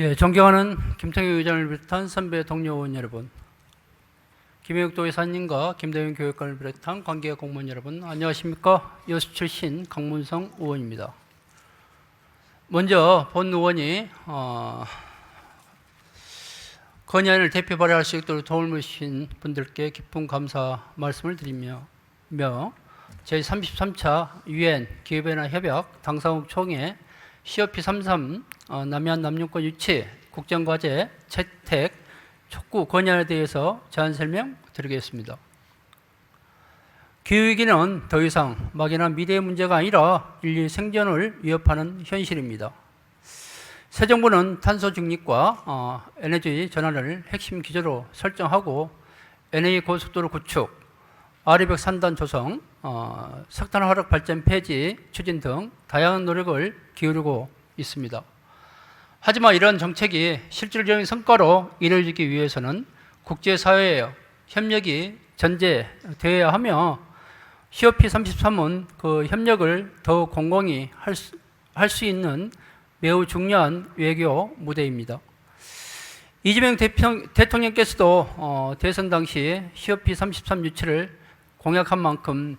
예, 존경하는 김태규 의장을 비롯한 선배 동료 의원 여러분, 김혜욱도 의사님과 김대윤 교육관을 비롯한 관계 공무원 여러분, 안녕하십니까? 여수 출신 강문성 의원입니다. 먼저 본 의원이 어, 건의안을 대표 발의할 수 있도록 도움을 주신 분들께 깊은 감사 말씀을 드리며 며 제33차 유엔 기후변화 협약 당사국 총회 COP 33 어, 남해안 남용권 유치 국정과제 채택 촉구 건의안에 대해서 제안 설명 드리겠습니다. 기후위기는 더 이상 막연한 미래의 문제가 아니라 인류 생존을 위협하는 현실입니다. 새 정부는 탄소 중립과 어, 에너지 전환을 핵심 기조로 설정하고 NA 고속도로 구축, 아래벽 산단 조성, 어, 석탄 화력 발전 폐지 추진 등 다양한 노력을 기울이고 있습니다. 하지만 이런 정책이 실질적인 성과로 이루어지기 위해서는 국제사회의 협력이 전제되어야 하며 COP 33은 그 협력을 더 공공히 할 수, 할 수 있는 매우 중요한 외교 무대입니다. 이재명 대통령께서도 어, 대선 당시 COP 33 유치를 공약한 만큼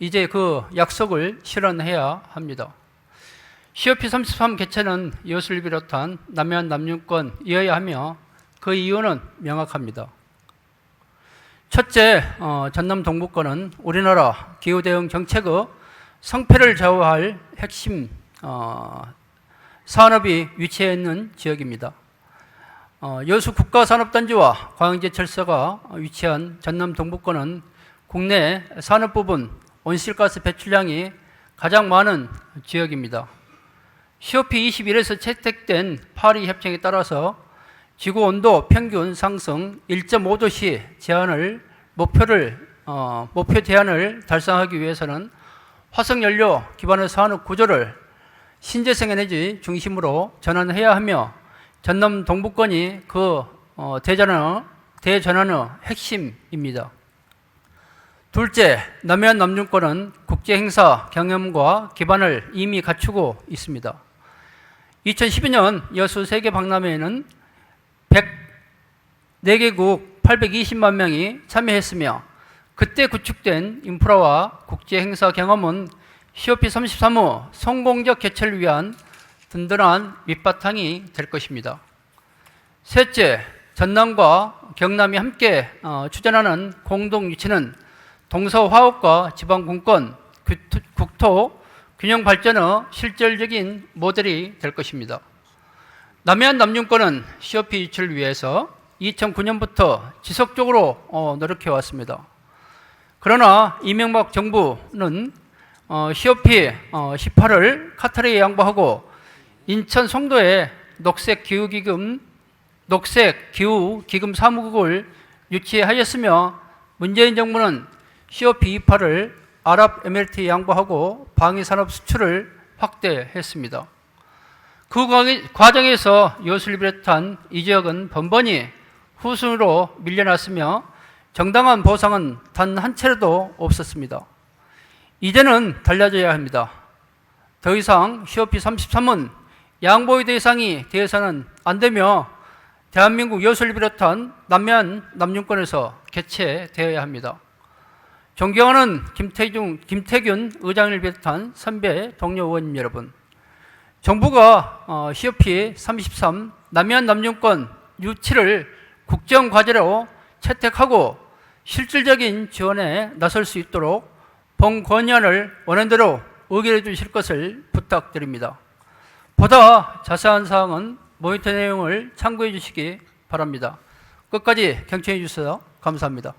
이제 그 약속을 실현해야 합니다. COP 33 개최는 여수를 비롯한 남해안 남용권이어야 하며 그 이유는 명확합니다. 첫째, 어, 전남 동북권은 우리나라 기후 대응 정책의 성패를 좌우할 핵심 어, 산업이 위치해 있는 지역입니다. 어, 여수 국가산업단지와 광양제철소가 위치한 전남 동북권은 국내 산업 부분 온실가스 배출량이 가장 많은 지역입니다. COP 21에서 채택된 파리 협정에 따라서 지구 온도 평균 상승 1.5도씨 제한을 목표를 어, 목표 대안을 달성하기 위해서는 화석 연료 기반의 산업 구조를 신재생 에너지 중심으로 전환해야 하며 전남 동북권이 그 어, 대전환 대전환의 핵심입니다. 둘째, 남해안 남중권은 국제 행사 경험과 기반을 이미 갖추고 있습니다. 2012년 여수 세계 박람회에는 104개국 820만 명이 참여했으며 그때 구축된 인프라와 국제 행사 경험은 COP 33호 성공적 개최를 위한 든든한 밑바탕이 될 것입니다. 셋째, 전남과 경남이 함께 어, 추진하는 공동 유치는 동서화합과 지방분권, 규- 국토 균형 발전의 실질적인 모델이 될 것입니다. 남해안 남중권은 COP 유치를 위해서 2009년부터 지속적으로 어, 노력해 왔습니다. 그러나 이명박 정부는 어, COP 어, 18을 카타르에 양보하고 인천 송도에 녹색 기후 기금 녹색 기후 기금 사무국을 유치하였으며 문재인 정부는 COP 28을 아랍에미리트에 양보하고 방위 산업 수출을 확대했습니다. 그 과정- 과정에서 여수를 비롯한 이 지역은 번번이 후순으로 밀려났으며 정당한 보상은 단 한 차례도 없었습니다. 이제는 달라져야 합니다. 더 이상 COP 33은 양보의 대상이 되어서는 안 되며 대한민국 여수를 비롯한 남해안 남중권에서 개최되어야 합니다. 존경하는 김태중, 김태균 의장을 비롯한 선배 동료 의원님 여러분, 정부가 어, COP 33 남해안 남중권 유치를 국정 과제로 채택하고 실질적인 지원에 나설 수 있도록 본 건의안을 원안대로 의결해 주실 것을 부탁드립니다. 보다 자세한 사항은 모니터 내용을 참고해 주시기 바랍니다. 끝까지 경청해 주셔서 감사합니다.